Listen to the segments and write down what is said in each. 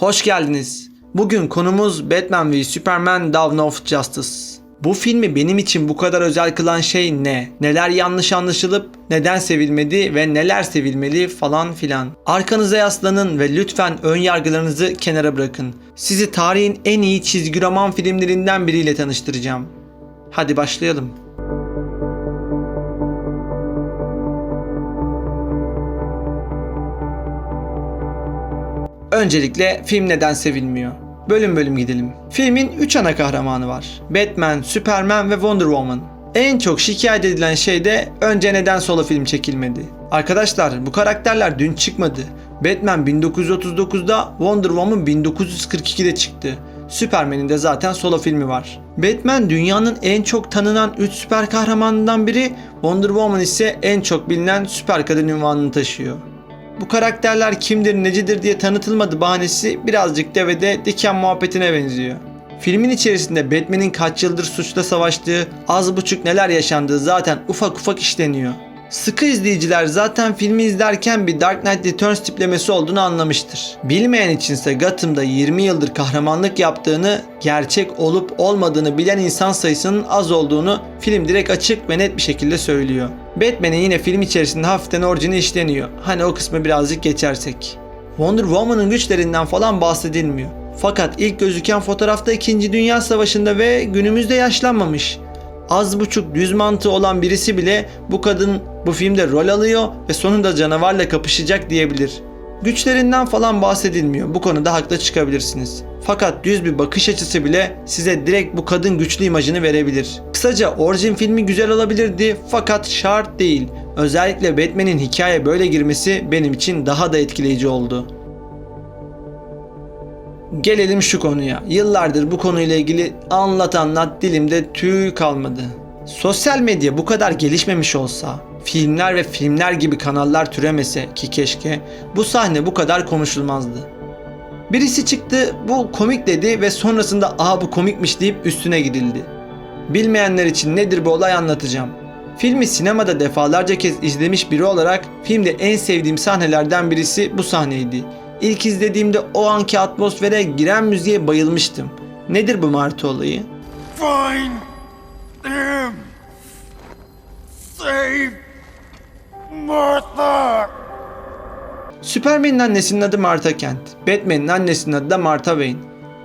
Hoş geldiniz. Bugün konumuz Batman v Superman Dawn of Justice. Bu filmi benim için bu kadar özel kılan şey ne? Neler yanlış anlaşılıp neden sevilmedi ve neler sevilmeli falan filan. Arkanıza yaslanın ve lütfen ön yargılarınızı kenara bırakın. Sizi tarihin en iyi çizgi roman filmlerinden biriyle tanıştıracağım. Hadi başlayalım. Öncelikle film neden sevilmiyor? Bölüm bölüm gidelim. Filmin 3 ana kahramanı var. Batman, Superman ve Wonder Woman. En çok şikayet edilen şey de önce neden solo film çekilmedi? Arkadaşlar bu karakterler dün çıkmadı. Batman 1939'da, Wonder Woman 1942'de çıktı. Superman'in de zaten solo filmi var. Batman dünyanın en çok tanınan 3 süper kahramanından biri, Wonder Woman ise en çok bilinen süper kadın ünvanını taşıyor. Bu karakterler kimdir necidir diye tanıtılmadı bahanesi birazcık devede diken muhabbetine benziyor. Filmin içerisinde Batman'in kaç yıldır suçla savaştığı, az buçuk neler yaşandığı zaten ufak ufak işleniyor. Sıkı izleyiciler zaten filmi izlerken bir Dark Knight Returns tiplemesi olduğunu anlamıştır. Bilmeyen içinse Gotham'da 20 yıldır kahramanlık yaptığını, gerçek olup olmadığını bilen insan sayısının az olduğunu film direkt açık ve net bir şekilde söylüyor. Batman'in yine film içerisinde hafiften orijini işleniyor. Hani o kısmı birazcık geçersek. Wonder Woman'ın güçlerinden falan bahsedilmiyor. Fakat ilk gözüken fotoğrafta 2. Dünya Savaşı'nda ve günümüzde yaşlanmamış. Az buçuk düz mantığı olan birisi bile bu kadın bu filmde rol alıyor ve sonunda canavarla kapışacak diyebilir. Güçlerinden falan bahsedilmiyor. Bu konuda haklı çıkabilirsiniz. Fakat düz bir bakış açısı bile size direkt bu kadın güçlü imajını verebilir. Kısaca orijin filmi güzel olabilirdi fakat şart değil. Özellikle Batman'in hikaye böyle girmesi benim için daha da etkileyici oldu. Gelelim şu konuya. Yıllardır bu konuyla ilgili anlat anlat dilimde tüy kalmadı. Sosyal medya bu kadar gelişmemiş olsa, filmler ve filmler gibi kanallar türemese ki keşke bu sahne bu kadar konuşulmazdı. Birisi çıktı bu komik dedi ve sonrasında aa bu komikmiş deyip üstüne gidildi. Bilmeyenler için nedir bu olay anlatacağım. Filmi sinemada defalarca kez izlemiş biri olarak filmde en sevdiğim sahnelerden birisi bu sahneydi. İlk izlediğimde o anki atmosfere giren müziğe bayılmıştım. Nedir bu Martı olayı? Him! Save Martha! Superman'in annesinin adı Martha Kent. Batman'in annesinin adı da Martha Wayne.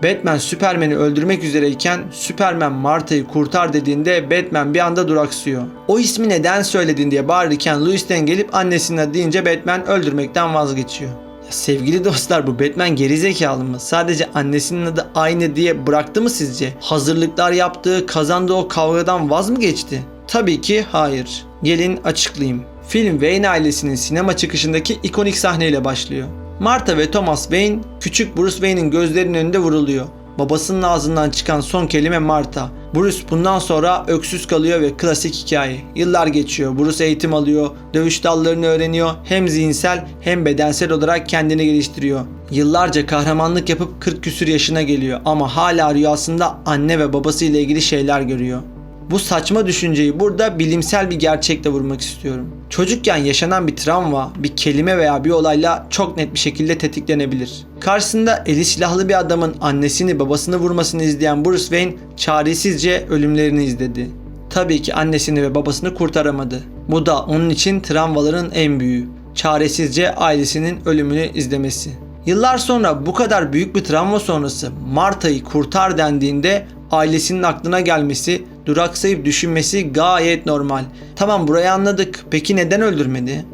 Batman Superman'i öldürmek üzereyken Superman Martha'yı kurtar dediğinde Batman bir anda duraksıyor. O ismi neden söyledin diye bağırırken Louis Lane gelip annesinin adı deyince Batman öldürmekten vazgeçiyor. Ya sevgili dostlar bu Batman gerizekalı mı? Sadece annesinin adı aynı diye bıraktı mı sizce? Hazırlıklar yaptığı, kazandığı o kavgadan vaz mı geçti? Tabii ki hayır. Gelin açıklayayım. Film Wayne ailesinin sinema çıkışındaki ikonik sahneyle başlıyor. Martha ve Thomas Wayne küçük Bruce Wayne'in gözlerinin önünde vuruluyor. Babasının ağzından çıkan son kelime Martha. Bruce bundan sonra öksüz kalıyor ve klasik hikaye. Yıllar geçiyor. Bruce eğitim alıyor, dövüş dallarını öğreniyor. Hem zihinsel hem bedensel olarak kendini geliştiriyor. Yıllarca kahramanlık yapıp 40 küsür yaşına geliyor ama hala rüyasında anne ve babası ile ilgili şeyler görüyor. Bu saçma düşünceyi burada bilimsel bir gerçekle vurmak istiyorum. Çocukken yaşanan bir travma, bir kelime veya bir olayla çok net bir şekilde tetiklenebilir. Karşısında eli silahlı bir adamın annesini babasını vurmasını izleyen Bruce Wayne çaresizce ölümlerini izledi. Tabii ki annesini ve babasını kurtaramadı. Bu da onun için travmaların en büyüğü. Çaresizce ailesinin ölümünü izlemesi. Yıllar sonra bu kadar büyük bir travma sonrası Marta'yı kurtar dendiğinde ailesinin aklına gelmesi, duraksayıp düşünmesi gayet normal. Tamam burayı anladık. Peki neden öldürmedi?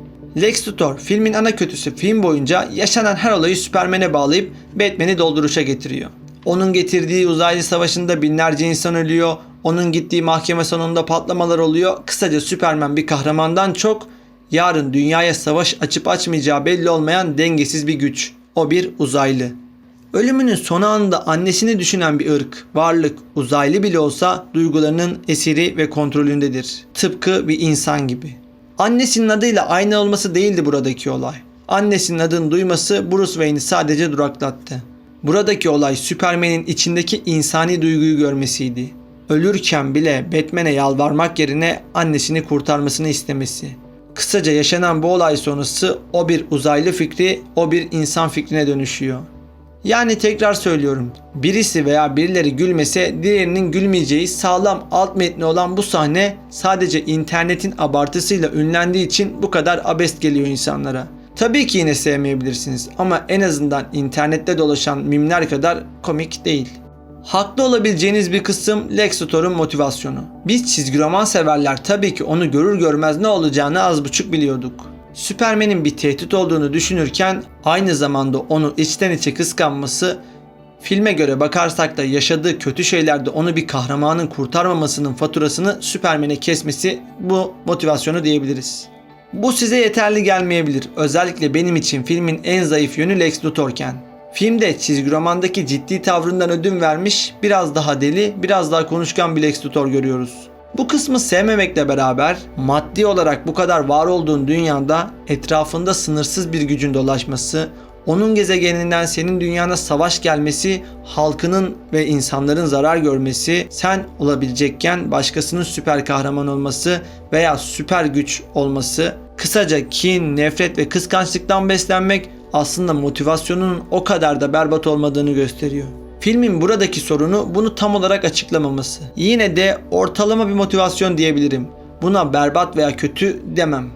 Lex Luthor filmin ana kötüsü film boyunca yaşanan her olayı Superman'e bağlayıp Batman'i dolduruşa getiriyor. Onun getirdiği uzaylı savaşında binlerce insan ölüyor. Onun gittiği mahkeme sonunda patlamalar oluyor. Kısaca Superman bir kahramandan çok yarın dünyaya savaş açıp açmayacağı belli olmayan dengesiz bir güç. O bir uzaylı. Ölümünün son anında annesini düşünen bir ırk, varlık, uzaylı bile olsa duygularının esiri ve kontrolündedir. Tıpkı bir insan gibi. Annesinin adıyla aynı olması değildi buradaki olay. Annesinin adını duyması Bruce Wayne'i sadece duraklattı. Buradaki olay Superman'in içindeki insani duyguyu görmesiydi. Ölürken bile Batman'e yalvarmak yerine annesini kurtarmasını istemesi. Kısaca yaşanan bu olay sonrası o bir uzaylı fikri, o bir insan fikrine dönüşüyor. Yani tekrar söylüyorum. Birisi veya birileri gülmese diğerinin gülmeyeceği sağlam alt metni olan bu sahne sadece internetin abartısıyla ünlendiği için bu kadar abest geliyor insanlara. Tabii ki yine sevmeyebilirsiniz ama en azından internette dolaşan mimler kadar komik değil. Haklı olabileceğiniz bir kısım Lex Luthor'un motivasyonu. Biz çizgi roman severler tabii ki onu görür görmez ne olacağını az buçuk biliyorduk. Süpermen'in bir tehdit olduğunu düşünürken aynı zamanda onu içten içe kıskanması, filme göre bakarsak da yaşadığı kötü şeylerde onu bir kahramanın kurtarmamasının faturasını Süpermen'e kesmesi bu motivasyonu diyebiliriz. Bu size yeterli gelmeyebilir. Özellikle benim için filmin en zayıf yönü Lex Luthor'ken. Filmde çizgi romandaki ciddi tavrından ödün vermiş, biraz daha deli, biraz daha konuşkan bir Lex Luthor görüyoruz. Bu kısmı sevmemekle beraber maddi olarak bu kadar var olduğun dünyada etrafında sınırsız bir gücün dolaşması, onun gezegeninden senin dünyana savaş gelmesi, halkının ve insanların zarar görmesi, sen olabilecekken başkasının süper kahraman olması veya süper güç olması, kısaca kin, nefret ve kıskançlıktan beslenmek aslında motivasyonunun o kadar da berbat olmadığını gösteriyor. Filmin buradaki sorunu bunu tam olarak açıklamaması. Yine de ortalama bir motivasyon diyebilirim. Buna berbat veya kötü demem.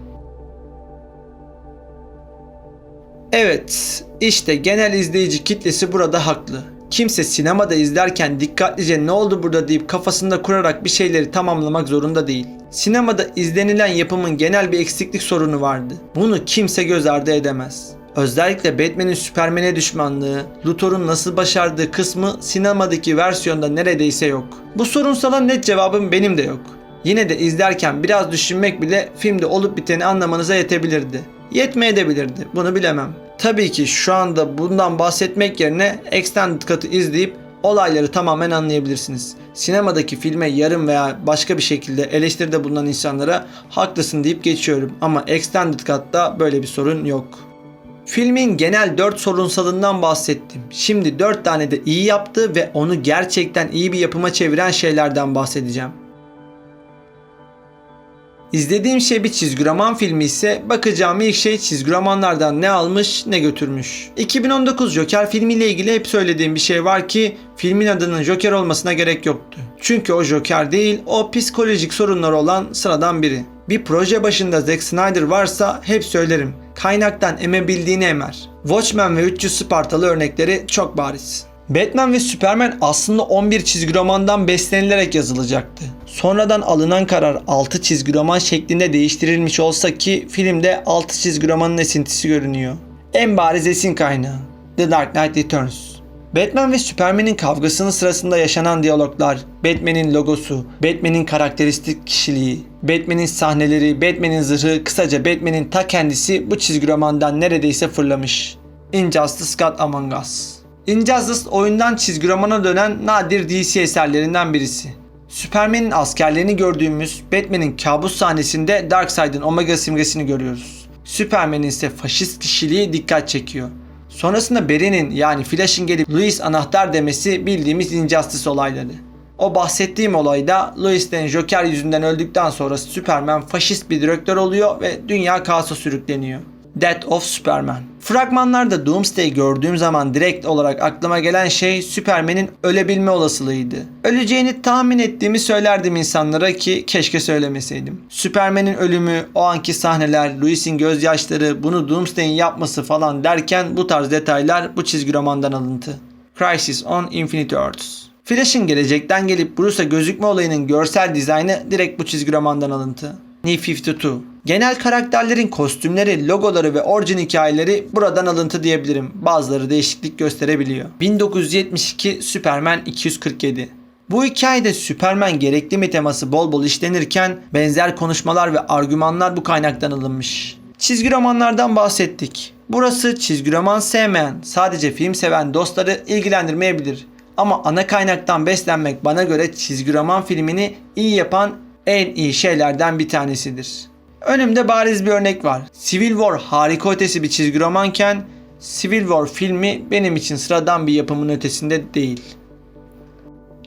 Evet, işte genel izleyici kitlesi burada haklı. Kimse sinemada izlerken dikkatlice ne oldu burada deyip kafasında kurarak bir şeyleri tamamlamak zorunda değil. Sinemada izlenilen yapımın genel bir eksiklik sorunu vardı. Bunu kimse göz ardı edemez. Özellikle Batman'in Superman'e düşmanlığı, Luthor'un nasıl başardığı kısmı sinemadaki versiyonda neredeyse yok. Bu sorunsala net cevabım benim de yok. Yine de izlerken biraz düşünmek bile filmde olup biteni anlamanıza yetebilirdi. Yetmeyebilirdi. Bunu bilemem. Tabii ki şu anda bundan bahsetmek yerine Extended Cut'ı izleyip olayları tamamen anlayabilirsiniz. Sinemadaki filme yarım veya başka bir şekilde eleştiride bulunan insanlara haklısın deyip geçiyorum ama Extended Cut'ta böyle bir sorun yok. Filmin genel 4 sorunsalından bahsettim. Şimdi 4 tane de iyi yaptığı ve onu gerçekten iyi bir yapıma çeviren şeylerden bahsedeceğim. İzlediğim şey bir çizgi roman filmi ise bakacağım ilk şey çizgi romanlardan ne almış ne götürmüş. 2019 Joker filmiyle ilgili hep söylediğim bir şey var ki filmin adının Joker olmasına gerek yoktu. Çünkü o Joker değil o psikolojik sorunları olan sıradan biri. Bir proje başında Zack Snyder varsa hep söylerim. Kaynaktan emebildiğini emer. Watchmen ve 300 Spartalı örnekleri çok bariz. Batman ve Superman aslında 11 çizgi romandan beslenilerek yazılacaktı. Sonradan alınan karar 6 çizgi roman şeklinde değiştirilmiş olsa ki filmde 6 çizgi romanın esintisi görünüyor. En bariz esin kaynağı The Dark Knight Returns. Batman ve Superman'in kavgasının sırasında yaşanan diyaloglar, Batman'in logosu, Batman'in karakteristik kişiliği, Batman'in sahneleri, Batman'in zırhı, kısaca Batman'in ta kendisi bu çizgi romandan neredeyse fırlamış. Injustice God Among Us. Injustice oyundan çizgi romana dönen nadir DC eserlerinden birisi. Superman'in askerlerini gördüğümüz Batman'in kabus sahnesinde Darkseid'in Omega simgesini görüyoruz. Superman'in ise faşist kişiliği dikkat çekiyor. Sonrasında Barry'nin yani Flash'ın gelip Louis anahtar demesi bildiğimiz Injustice olayları. O bahsettiğim olayda Lois'ten Joker yüzünden öldükten sonra Superman faşist bir direktör oluyor ve dünya kaosa sürükleniyor. Death of Superman. Fragmanlarda Doomsday gördüğüm zaman direkt olarak aklıma gelen şey Superman'in ölebilme olasılığıydı. Öleceğini tahmin ettiğimi söylerdim insanlara ki keşke söylemeseydim. Superman'in ölümü, o anki sahneler, Louis'in gözyaşları, bunu Doomsday'in yapması falan derken bu tarz detaylar bu çizgi romandan alıntı. Crisis on Infinite Earths. Flash'ın gelecekten gelip Bruce'a gözükme olayının görsel dizaynı direkt bu çizgi romandan alıntı. New 52. Genel karakterlerin kostümleri, logoları ve orijin hikayeleri buradan alıntı diyebilirim. Bazıları değişiklik gösterebiliyor. 1972 Superman 247 bu hikayede Superman gerekli mi teması bol bol işlenirken benzer konuşmalar ve argümanlar bu kaynaktan alınmış. Çizgi romanlardan bahsettik. Burası çizgi roman sevmeyen, sadece film seven dostları ilgilendirmeyebilir. Ama ana kaynaktan beslenmek bana göre çizgi roman filmini iyi yapan en iyi şeylerden bir tanesidir. Önümde bariz bir örnek var. Civil War harika ötesi bir çizgi romanken Civil War filmi benim için sıradan bir yapımın ötesinde değil.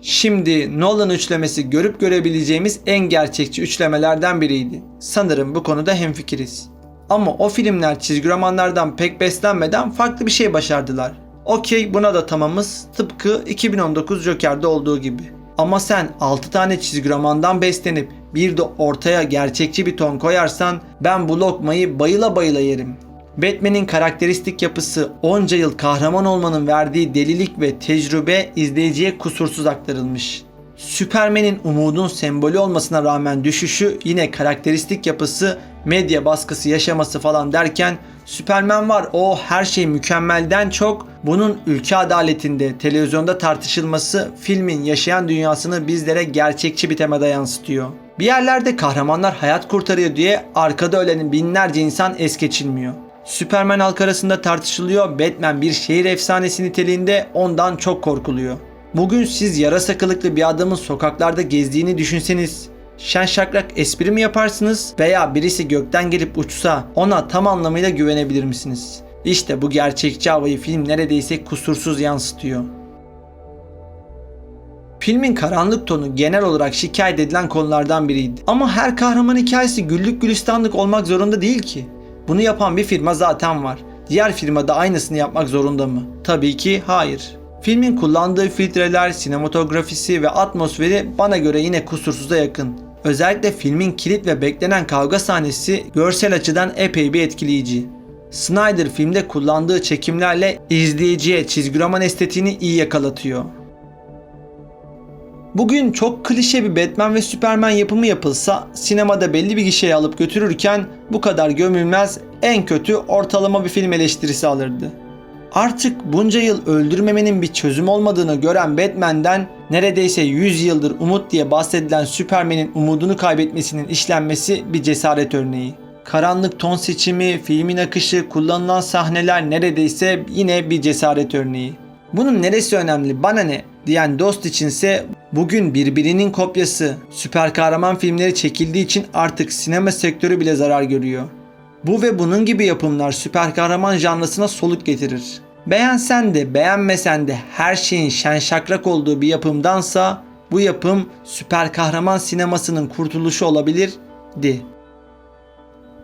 Şimdi Nolan üçlemesi görüp görebileceğimiz en gerçekçi üçlemelerden biriydi. Sanırım bu konuda hemfikiriz. Ama o filmler çizgi romanlardan pek beslenmeden farklı bir şey başardılar. Okey buna da tamamız. Tıpkı 2019 Joker'de olduğu gibi. Ama sen 6 tane çizgi romandan beslenip bir de ortaya gerçekçi bir ton koyarsan ben bu lokmayı bayıla bayıla yerim. Batman'in karakteristik yapısı onca yıl kahraman olmanın verdiği delilik ve tecrübe izleyiciye kusursuz aktarılmış. Superman'in umudun sembolü olmasına rağmen düşüşü yine karakteristik yapısı, medya baskısı yaşaması falan derken Superman var o her şey mükemmelden çok bunun ülke adaletinde televizyonda tartışılması filmin yaşayan dünyasını bizlere gerçekçi bir temada yansıtıyor. Bir yerlerde kahramanlar hayat kurtarıyor diye arkada ölenin binlerce insan es geçilmiyor. Superman halk arasında tartışılıyor, Batman bir şehir efsanesi niteliğinde ondan çok korkuluyor. Bugün siz yarasa kılıklı bir adamın sokaklarda gezdiğini düşünseniz şen şakrak espri mi yaparsınız veya birisi gökten gelip uçsa ona tam anlamıyla güvenebilir misiniz? İşte bu gerçekçi havayı film neredeyse kusursuz yansıtıyor. Filmin karanlık tonu genel olarak şikayet edilen konulardan biriydi. Ama her kahraman hikayesi güllük gülistanlık olmak zorunda değil ki. Bunu yapan bir firma zaten var. Diğer firma da aynısını yapmak zorunda mı? Tabii ki hayır. Filmin kullandığı filtreler, sinematografisi ve atmosferi bana göre yine kusursuza yakın. Özellikle filmin kilit ve beklenen kavga sahnesi görsel açıdan epey bir etkileyici. Snyder filmde kullandığı çekimlerle izleyiciye çizgi roman estetiğini iyi yakalatıyor. Bugün çok klişe bir Batman ve Superman yapımı yapılsa sinemada belli bir gişeye alıp götürürken bu kadar gömülmez en kötü ortalama bir film eleştirisi alırdı. Artık bunca yıl öldürmemenin bir çözüm olmadığını gören Batman'den neredeyse 100 yıldır umut diye bahsedilen Superman'in umudunu kaybetmesinin işlenmesi bir cesaret örneği. Karanlık ton seçimi, filmin akışı, kullanılan sahneler neredeyse yine bir cesaret örneği. Bunun neresi önemli bana ne diyen dost içinse bugün birbirinin kopyası süper kahraman filmleri çekildiği için artık sinema sektörü bile zarar görüyor. Bu ve bunun gibi yapımlar süper kahraman janrasına soluk getirir. Beğensen de beğenmesen de her şeyin şen şakrak olduğu bir yapımdansa bu yapım süper kahraman sinemasının kurtuluşu olabilirdi.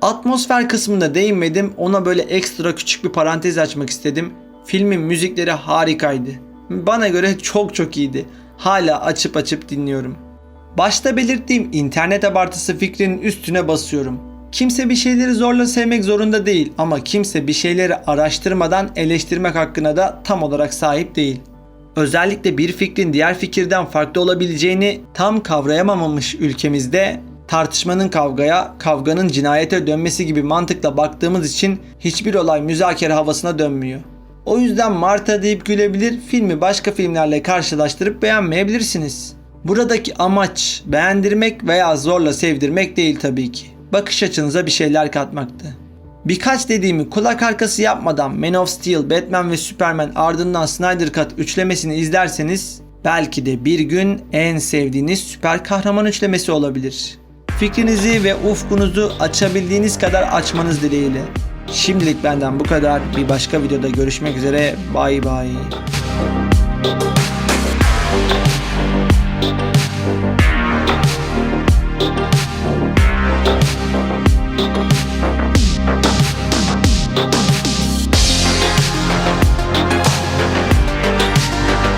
Atmosfer kısmında değinmedim ona böyle ekstra küçük bir parantez açmak istedim. Filmin müzikleri harikaydı. Bana göre çok çok iyiydi. Hala açıp açıp dinliyorum. Başta belirttiğim internet abartısı fikrinin üstüne basıyorum. Kimse bir şeyleri zorla sevmek zorunda değil ama kimse bir şeyleri araştırmadan eleştirmek hakkına da tam olarak sahip değil. Özellikle bir fikrin diğer fikirden farklı olabileceğini tam kavrayamamış ülkemizde tartışmanın kavgaya, kavganın cinayete dönmesi gibi mantıkla baktığımız için hiçbir olay müzakere havasına dönmüyor. O yüzden Marta deyip gülebilir, filmi başka filmlerle karşılaştırıp beğenmeyebilirsiniz. Buradaki amaç beğendirmek veya zorla sevdirmek değil tabii ki. Bakış açınıza bir şeyler katmaktı. Birkaç dediğimi kulak arkası yapmadan Man of Steel, Batman ve Superman ardından Snyder Cut üçlemesini izlerseniz belki de bir gün en sevdiğiniz süper kahraman üçlemesi olabilir. Fikrinizi ve ufkunuzu açabildiğiniz kadar açmanız dileğiyle. Şimdilik benden bu kadar. Bir başka videoda görüşmek üzere. Bay bay.